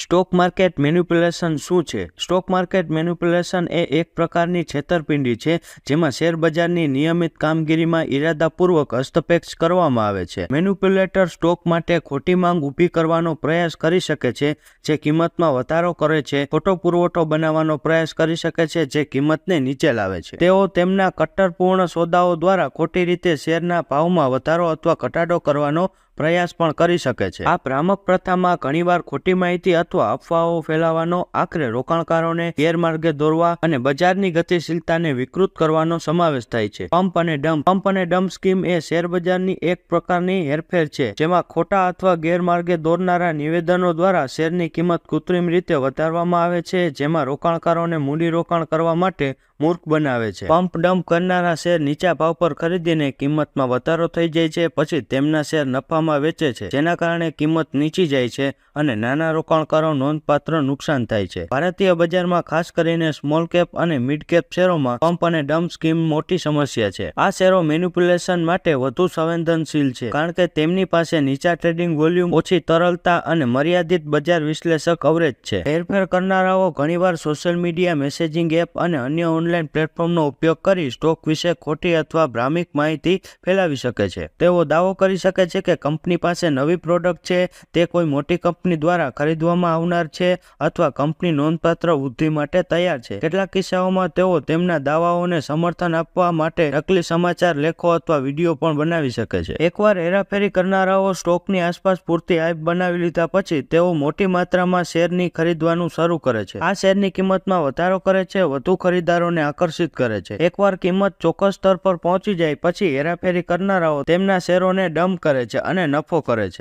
Stock market manipulation શું છે? Stock market manipulation એ એક પ્રકારની છેતરપિંડી છે, જેમાં શેરબજારની નિયમિત કામગીરીમાં ઇરાદાપૂર્વક હસ્તક્ષેપ કરવામાં આવે છે. મેન્યુપ્યુલેટર સ્ટોક માટે ખોટી માંગ ઊભી કરવાનો પ્રયાસ કરી શકે છે, જે કિંમતમાં વધારો કરે છે, ખોટો પુરવઠો બનાવવાનો પ્રયાસ કરી શકે છે, જે કિંમતને નીચે લાવે છે. તેઓ તેમના કટ્ટરપૂર્ણ સોદાઓ દ્વારા ખોટી રીતે શેરના ભાવમાં વધારો અથવા ઘટાડો કરવાનો પ્રયાસ પણ કરી શકે છે. આ ભ્રામક પ્રથામાં ઘણીવાર ખોટી માહિતી અથવા અફવાઓ ફેલાવવાનો આખરે રોકાણકારોને ગેરમાર્ગે દોરવા અને બજારની ગતિશીલતાને વિકૃત કરવાનો સમાવેશ થાય છે. પંપ અને ડમ્પ. પંપ અને ડમ્પ સ્કીમ એ શેર બજારની એક પ્રકારની હેરફેર છે, જેમાં ખોટા અથવા ગેરમાર્ગે દોરનારા નિવેદનો દ્વારા શેરની કિંમત કૃત્રિમ રીતે વધારવામાં આવે છે, જેમાં રોકાણકારોને મૂડી રોકાણ કરવા માટે મૂર્ખ બનાવે છે. પંપ ડમ્પ કરનારા શેર નીચા ભાવ પર ખરીદીને કિંમતમાં વધારો થઈ જાય છે, પછી તેમના શેર નફામાં વેચે છે. જેના કારણે કિંમત નીચી જાય છે અને નાના રોકાણકારો નોંધપાત્ર નુકસાન થાય છે. ભારતીય બજારમાં ખાસ કરીને સ્મોલ કેપ અને મિડ કેપ શેરોમાં પંપ અને ડમ્પ સ્કીમ મોટી સમસ્યા છે. આ શેરો મેન્યુપ્યુલેશન માટે વધુ સંવેદનશીલ છે, કારણ કે તેમની પાસે નીચા ટ્રેડિંગ વોલ્યુમ ઓછી તરલતા અને મર્યાદિત બજાર વિશ્લેષક કવરેજ છે. હેરફેર કરનારાઓ ઘણીવાર સોશિયલ મીડિયા મેસેજિંગ એપ અને અન્ય ઓનલાઈન પ્લેટફોર્મનો ઉપયોગ કરી સ્ટોક વિશે ખોટી અથવા ભ્રામિક માહિતી ફેલાવી શકે છે. તેઓ દાવો કરી શકે છે કે કંપની પાસે નવી પ્રોડક્ટ છે, તે કોઈ મોટી કંપની દ્વારા ખરીદવામાં આવનાર છે અથવા કંપની નોંધપાત્ર વૃદ્ધિ માટે તૈયાર છે. કેટલાક કિસ્સાઓમાં તેઓ તેમના દાવાઓને સમર્થન આપવા માટે નકલી સમાચાર, લેખો અથવા વીડિયો પણ બનાવી શકે છે. એકવાર હેરાફેરી કરનારાઓ સ્ટોકની આસપાસ પૂરતી હાઇપ બનાવી લીધા પછી તેઓ મોટી માત્રામાં શેરની ખરીદવાનું શરૂ કરે છે. આ શેરની કિંમતમાં વધારો કરે છે, વધુ ખરીદારોને આકર્ષિત કરે છે. એકવાર કિંમત ચોક્કસ સ્તર પર પહોંચી જાય પછી હેરાફેરી કરનારાઓ તેમના શેરોને ડમ્પ કરે છે અને નફો કરે છે.